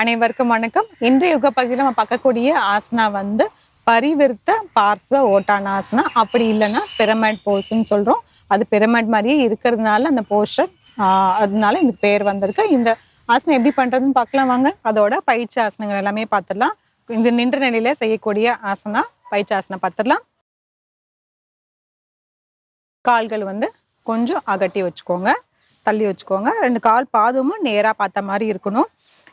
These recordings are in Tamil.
அனைவருக்கும் வணக்கம். இன்றைய யுக பகுதியில் நம்ம பார்க்கக்கூடிய ஆசனா வந்து பரிவிருத்த பார்ஸ்வ ஓட்டானாசனா அப்படி இல்லைன்னா பிரமிட் போஸ்ன்னு சொல்கிறோம் அது பிரமிட் மாதிரியே இருக்கிறதுனால அந்த போஸ்டர் அதனால இந்த பேர் வந்திருக்கு. இந்த ஆசனம் எப்படி பண்ணுறதுன்னு பார்க்கலாம் வாங்க. அதோட பயிற்சி ஆசனங்கள் எல்லாமே பார்த்துடலாம். இந்த நின்ற நிலையில செய்யக்கூடிய ஆசனா பயிற்சி ஆசனம் பார்த்துடலாம். கால்கள் வந்து கொஞ்சம் அகட்டி வச்சுக்கோங்க. தள்ளி வச்சுக்கோங்க. ரெண்டு கால் பாதமும் நேராக பார்த்த மாதிரி இருக்கணும்.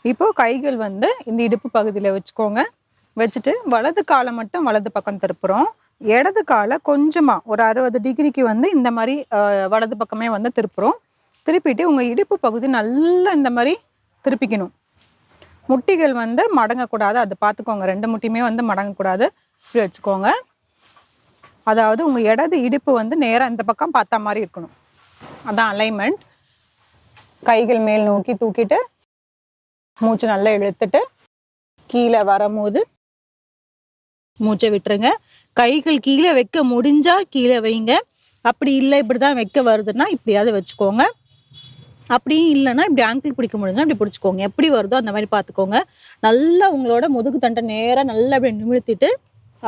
இப்போ கைகள் வந்து இந்த இடுப்பு பகுதியில் வச்சுக்கோங்க. வச்சுட்டு வலது காலை மட்டும் வலது பக்கம் திருப்புறோம். இடது காலை கொஞ்சமாக ஒரு அறுபது டிகிரிக்கு வந்து இந்த மாதிரி வலது பக்கமே வந்து திருப்புறோம். திருப்பிட்டு உங்கள் இடுப்பு பகுதி நல்லா இந்த மாதிரி திருப்பிக்கணும். முட்டிகள் வந்து மடங்கக்கூடாது. அது பார்த்துக்கோங்க ரெண்டு முட்டியுமே வந்து மடங்கக்கூடாது. இப்படி வச்சுக்கோங்க. அதாவது உங்கள் இடது இடுப்பு வந்து நேராக இந்த பக்கம் பார்த்த மாதிரி இருக்கணும். அதான் அலைன்மெண்ட் கைகள் மேல் நோக்கி தூக்கிட்டு மூச்சு நல்லா இழுத்துட்டு கீழே வரும்போது மூச்சை விட்டுருங்க. கைகள் கீழே வைக்க முடிஞ்சா கீழே வைங்க. அப்படி இல்லை இப்படி தான் வைக்க வருதுன்னா இப்படியாவது வச்சுக்கோங்க. அப்படியும் இல்லைன்னா இப்படி ஆங்கிள் பிடிக்க முடிஞ்சா இப்படி பிடிச்சிக்கோங்க. எப்படி வருதோ அந்த மாதிரி பார்த்துக்கோங்க. நல்லா உங்களோட முதுகு தண்டை நேராக நல்லா அப்படி நிமிழ்த்திட்டு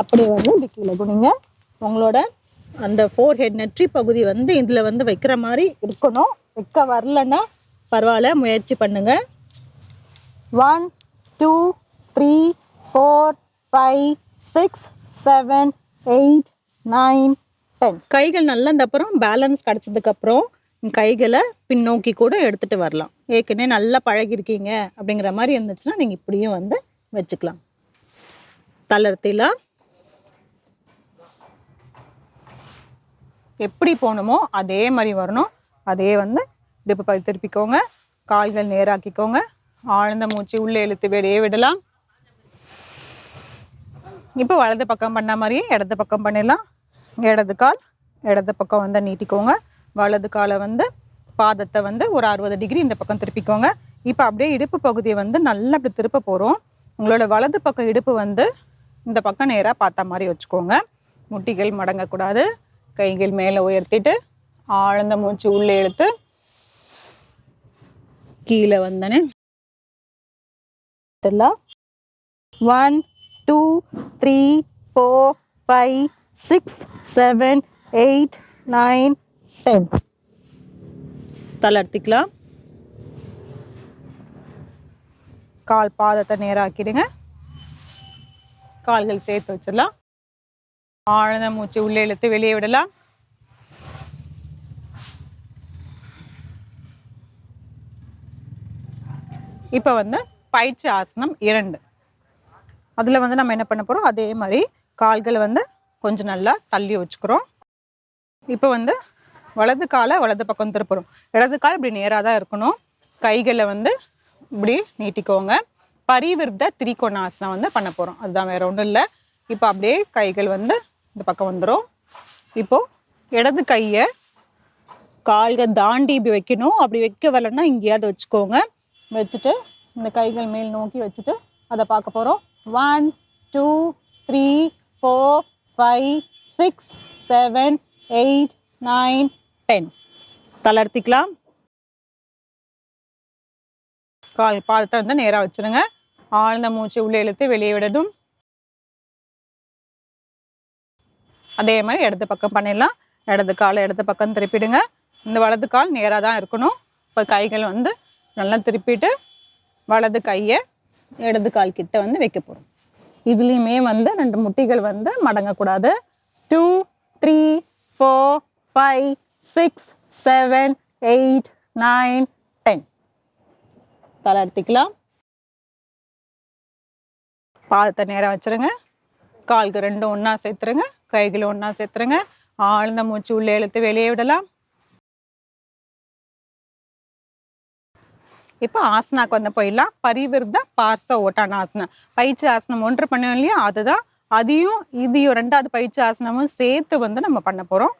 அப்படி வந்து இப்படி கீழே குனிங்க. உங்களோட அந்த ஃபோர் ஹெட் நெற்றி பகுதி வந்து இதில் வந்து வைக்கிற மாதிரி இருக்கணும். வைக்க வரலன்னா பரவாயில்ல முயற்சி பண்ணுங்கள் one two three four five six seven eight nine ten கைகள் நல்லா இந்த அப்புறம் பேலன்ஸ் கிடச்சதுக்கப்புறம் கைகளை பின்னோக்கி கூட எடுத்துகிட்டு வரலாம். ஏற்கனவே நல்லா பழகிருக்கீங்க அப்படிங்கிற மாதிரி இருந்துச்சுன்னா நீங்கள் இப்படியும் வந்து வச்சுக்கலாம். தளர்த்திலாம் எப்படி போகணுமோ அதே மாதிரி வரணும். அதே வந்து இடுப்பு பகுதி திருப்பிக்கோங்க. கால்கள் நேராக்கிக்கோங்க. ஆழ்ந்த மூச்சு உள்ளே இழுத்து வெளியே விடலாம். இப்போ வலது பக்கம் பண்ண மாதிரியே இடது பக்கம் பண்ணிடலாம். இடது கால் இடது பக்கம் வந்து நீட்டிக்கோங்க. வலது காலை வந்து பாதத்தை வந்து ஒரு அறுபது டிகிரி இந்த பக்கம் திருப்பிக்கோங்க. இப்போ அப்படியே இடுப்பு பகுதியை வந்து நல்லா அப்படி திருப்ப போகிறோம் உங்களோட வலது பக்கம் இடுப்பு வந்து இந்த பக்கம் நேராக பார்த்த மாதிரி வச்சுக்கோங்க. முட்டிகள் மடங்கக்கூடாது. கைகள் மேலே உயர்த்திட்டு ஆழ்ந்த மூச்சு உள்ளே இழுத்து கீழே வந்தனே one two three four five six seven eight nine ten தளர்த்திக்கலாம் கால் பாதத்தை நேராக்கிடுங்க. கால்கள் சேர்த்து வச்சிடலாம். ஆழ்ந்த மூச்சு உள்ளே இழுத்து வெளியே விடலாம். இப்போ வந்து பயிற்சி ஆசனம் இரண்டு. அதில் வந்து நம்ம என்ன பண்ண போகிறோம் அதே மாதிரி கால்களை வந்து கொஞ்சம் நல்லா தள்ளி வச்சுக்கிறோம். இப்போ வந்து வலது காலை வலது பக்கம் திருப்புறோம் இடது கால் இப்படி நேராக தான் இருக்கணும். கைகளை வந்து இப்படி நீட்டிக்கோங்க. பரிவிருத்த திரிகோணாசனம் வந்து பண்ண போகிறோம் அதுதான் வேற ஒன்றும் இல்லை. இப்போ அப்படியே கைகள் வந்து இந்த பக்கம் வந்துடும் இப்போ இடது கையை கால்கள் தாண்டி இப்படி வைக்கணும். அப்படி வைக்க வரலன்னா இங்கேயாவது வச்சுக்கோங்க. வச்சுட்டு இந்த கைகள் மேல் நோக்கி வச்சுட்டு அதை பார்க்க போகிறோம் one two three four five six seven eight nine ten தளர்த்திக்கலாம். கால் பாதத்தை வந்து நேராக வச்சுருங்க. ஆழ்ந்த மூச்சு உள்ளே இழுத்து வெளியே விடணும். அதே மாதிரி இடது பக்கம் பண்ணிடலாம். இடது காலை இடது பக்கம் திருப்பிடுங்க. இந்த வலது கால் நேராக தான் இருக்கணும். இப்போ கைகள் வந்து நல்லா திருப்பிட்டு வலது கையை இடது கால் கிட்ட வந்து வைக்க போகிறோம் இதுலேயுமே வந்து ரெண்டு முட்டிகள் வந்து மடங்கக்கூடாது. Two three four five six seven eight nine ten தளர்த்திக்கலாம் பாதத்தை நேராக வச்சுருங்க. கால்கள் ரெண்டும் ஒன்றா சேர்த்துருங்க. கைகளும் ஒன்றா சேர்த்துருங்க. ஆழ்ந்த மூச்சு உள்ளே இழுத்து வெளியே விடலாம். இப்போ ஆசனாக்கு வந்து போயிடலாம். பரிவிருத்த பார்ச ஆசனம் பயிற்சி ஆசனம் ஒன்று பண்ணோம் இல்லையா? அதுதான். அதையும் இதையும் ரெண்டாவது பயிற்சி ஆசனமும் சேர்த்து வந்து நம்ம பண்ண போகிறோம்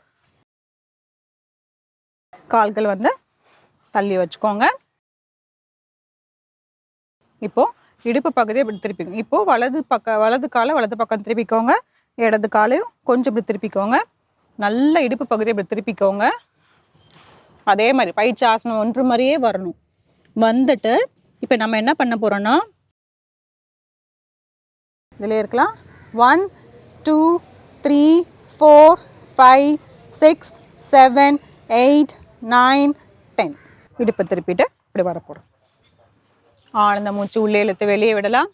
கால்கள் வந்து தள்ளி வச்சுக்கோங்க. இப்போ இடுப்பு பகுதியை இப்படி திருப்பிக்கோங்க. இப்போ வலது பக்க வலது காலை வலது பக்கம் திருப்பிக்கோங்க. இடது காலையும் கொஞ்சம் இப்படி திருப்பிக்கோங்க. நல்ல இடுப்பு பகுதியை இப்படி திருப்பிக்கோங்க. அதே மாதிரி பயிற்சி ஆசனம் ஒன்று மாதிரியே வரணும். வந்துட்டு இப்போ நம்ம என்ன பண்ண போகிறோம்னா இதில் இருக்கலாம். One two three four five six seven eight nine ten இடுப்பை திருப்பிட்டு இப்படி வரப்போகிறோம் ஆழ்ந்த மூச்சு உள்ளே இழுத்து வெளியே விடலாம்.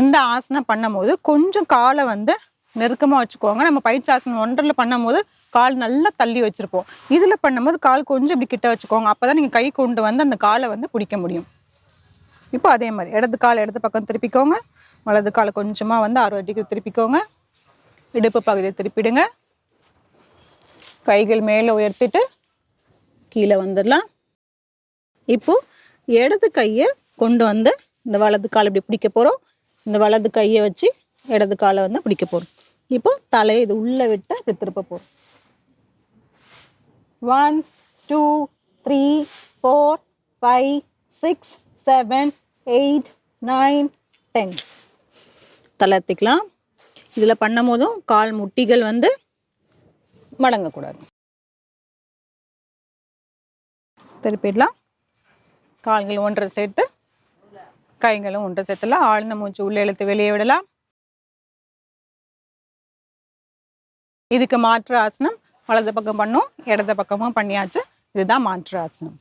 இந்த ஆசனம் பண்ணும்போது கொஞ்சம் காலை வந்து நெருக்கமாக வச்சுக்கோங்க நம்ம பயிற்சி ஆசனம் ஒன்றரில் பண்ணும்போது கால் நல்லா தள்ளி வச்சுருப்போம். இதில் பண்ணும்போது கால் கொஞ்சம் இப்படி கிட்ட வச்சுக்கோங்க. அப்போ தான் நீங்கள் கை கொண்டு வந்து அந்த காலை வந்து பிடிக்க முடியும். இப்போ அதே மாதிரி இடது கால் இடது பக்கம் திருப்பிக்கோங்க. வலது காலை கொஞ்சமாக வந்து அறுபது டிகிரி திருப்பிக்கோங்க. இடுப்பு பகுதியை திருப்பிடுங்க. கைகள் மேலே உயர்த்திட்டு கீழே வந்துடலாம். இப்போது இடது கையை கொண்டு வந்து இந்த வலது கால் இப்படி பிடிக்க போகிறோம் இந்த வலது கையை வச்சு இடது காலை வந்து பிடிக்க போகிறோம் இப்போ தலையை இது உள்ளே விட்டு இப்படி திருப்ப போகிறோம் one two three four five six seven eight nine ten தளர்த்திக்கலாம் இதில் பண்ணும் போதும் கால் முட்டிகள் வந்து மடங்கக்கூடாது. திருப்பிடலாம். கால்கள் ஒன்றை சேர்த்து கைகளும் ஒன்றை சேர்த்துலாம் ஆழ்ந்த மூச்சு உள்ளே இழுத்து வெளியே விடலாம். இதுக்கு மாற்று ஆசனம் வலது பக்கம் பண்ணும் இடது பக்கமும் பண்ணியாச்சு. இதுதான் மாற்று ஆசனம்.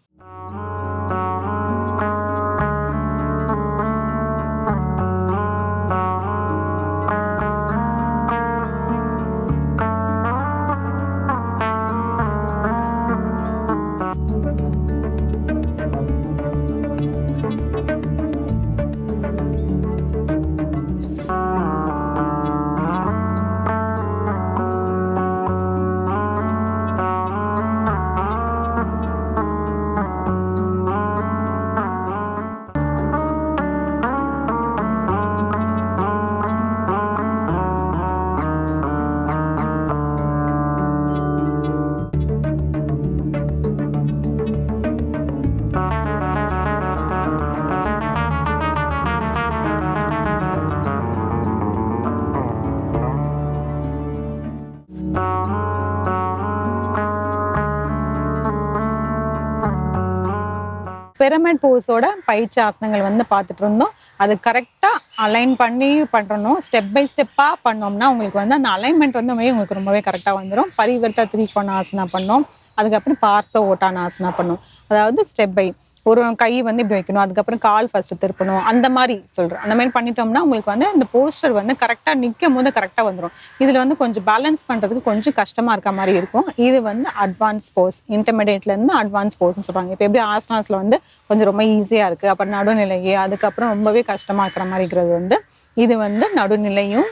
பிரமிட் போஸோட பயிற்சி ஆசனங்கள் வந்து பார்த்துட்டு இருந்தோம் அது கரெக்டாக அலைன் பண்ணி பண்ணணும். ஸ்டெப் பை ஸ்டெப்பாக பண்ணோம்னா உங்களுக்கு வந்து அந்த அலைன்மெண்ட் வந்து உங்களுக்கு ரொம்பவே கரெக்டாக வந்துடும் பரிவர்த்த திரிகோண ஆசனா பண்ணோம். அதுக்கப்புறம் பார்ச ஓட்டான ஆசனா பண்ணோம். அதாவது ஸ்டெப் பை ஒரு கை வந்து இப்படி வைக்கணும் அதுக்கப்புறம் கால் ஃபர்ஸ்ட் திருப்பணும் அந்த மாதிரி சொல்கிறேன் அந்த மாதிரி பண்ணிட்டோம்னா உங்களுக்கு வந்து இந்த போஸ்டர் வந்து கரெக்டாக நிற்கும் போது கரெக்டாக வந்துடும் இதில் வந்து கொஞ்சம் பேலன்ஸ் பண்ணுறதுக்கு கொஞ்சம் கஷ்டமாக இருக்க மாதிரி இருக்கும். இது வந்து அட்வான்ஸ் போஸ் இன்டர்மீடியட்லேருந்து அட்வான்ஸ் போஸ்ன்னு சொல்கிறாங்க இப்போ எப்படி ஆஸ்டான்ஸில் வந்து கொஞ்சம் ரொம்ப ஈஸியாக இருக்குது அப்புறம் நடுநிலையே அதுக்கப்புறம் ரொம்பவே கஷ்டமாக இருக்கிற மாதிரி இருக்கிறது வந்து இது வந்து நடுநிலையும்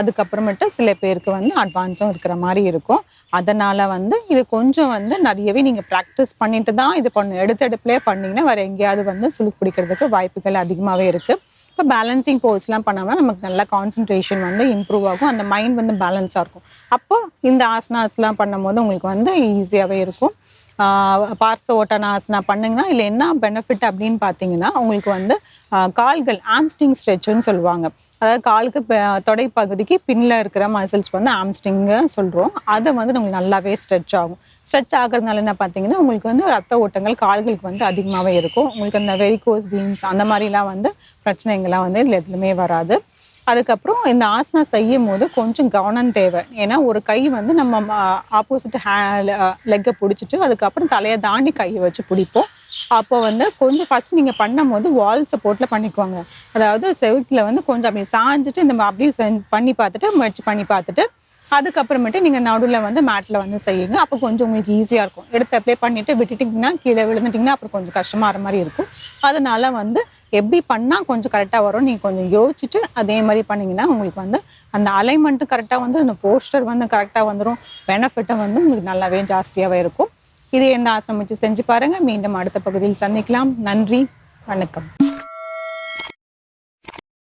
அதுக்கப்புறமேட்டு சில பேருக்கு வந்து அட்வான்ஸும் இருக்கிற மாதிரி இருக்கும். அதனால் வந்து இது கொஞ்சம் வந்து நிறையவே நீங்கள் ப்ராக்டிஸ் பண்ணிட்டு தான் இது பண்ணு எடுத்தெடுப்புலேயே பண்ணிங்கன்னா வேறு எங்கேயாவது வந்து சுளுக்கு பிடிக்கிறதுக்கு வாய்ப்புகள் அதிகமாகவே இருக்குது இப்போ பேலன்சிங் போர்ஸ்லாம் பண்ணாமல் நமக்கு நல்ல கான்சன்ட்ரேஷன் வந்து இம்ப்ரூவ் ஆகும். அந்த மைண்ட் வந்து பேலன்ஸாக இருக்கும். அப்போ இந்த ஆசனாஸ்லாம் பண்ணும்போது உங்களுக்கு வந்து ஈஸியாகவே இருக்கும். பார்ச ஓட்டனாசனா பண்ணுங்கன்னா இல்லை என்ன பெனிஃபிட் அப்படின்னு பார்த்தீங்கன்னா உங்களுக்கு வந்து கால்கள் ஆம்ஸ்டிங் ஸ்ட்ரெச்சுன்னு சொல்லுவாங்க. அதாவது காலுக்கு ப- தொடை பகுதிக்கு பின்னில் இருக்கிற மசில்ஸ் வந்து ஆம்ஸ்டிங்கு சொல்கிறோம் அதை வந்து உங்களுக்கு நல்லாவே ஸ்ட்ரெச் ஆகும். ஸ்ட்ரெச் ஆகிறதுனால என்ன பார்த்தீங்கன்னா உங்களுக்கு வந்து ரத்த ஓட்டங்கள் கால்களுக்கு வந்து அதிகமாகவே இருக்கும். உங்களுக்கு அந்த வெரிகோஸ் பீன்ஸ் அந்த மாதிரிலாம் வந்து பிரச்சனைகள்லாம் வந்து இதில் எதுவுமே வராது. அதுக்கப்புறம் இந்த ஆசனா செய்யும் போது கொஞ்சம் கவனம் தேவை. ஏன்னா ஒரு கை வந்து நம்ம ஆப்போசிட் ஹே லெக்கை பிடிச்சிட்டு அதுக்கப்புறம் தலையை தாண்டி கையை வச்சு பிடிப்போம். அப்போ வந்து கொஞ்சம் ஃபர்ஸ்ட் நீங்கள் பண்ணும்போது வால் சப்போர்ட்டில் பண்ணிக்குவாங்க. அதாவது செவுத்துல வந்து கொஞ்சம் அப்படி சாஞ்சிட்டு இந்த அப்படியே பண்ணி பார்த்துட்டு முயற்சி பண்ணி பார்த்துட்டு அதுக்கப்புறமேட்டு நீங்கள் நடுவில் வந்து மேட்டில் வந்து செய்யுங்க. அப்போ கொஞ்சம் உங்களுக்கு ஈஸியாக இருக்கும். எடுத்து அப்ளை பண்ணிவிட்டு விட்டுட்டிங்கன்னா கீழே விழுந்துட்டிங்கன்னா அப்புறம் கொஞ்சம் கஷ்டமாகிற மாதிரி இருக்கும். அதனால வந்து எப்படி பண்ணால் கொஞ்சம் கரெக்டாக வரும் நீங்கள் கொஞ்சம் யோசிச்சுட்டு அதே மாதிரி பண்ணீங்கன்னா உங்களுக்கு வந்து அந்த அலைன்மெண்ட்டும் கரெக்டாக வந்து அந்த போஸ்டர் வந்து கரெக்டாக வந்துடும் பெனிஃபிட்டும் வந்து உங்களுக்கு நல்லாவே ஜாஸ்தியாகவே இருக்கும். இது எந்த ஆசிரமிச்சு செஞ்சு பாருங்கள் மீண்டும் அடுத்த பகுதியில் சந்திக்கலாம். நன்றி. வணக்கம்.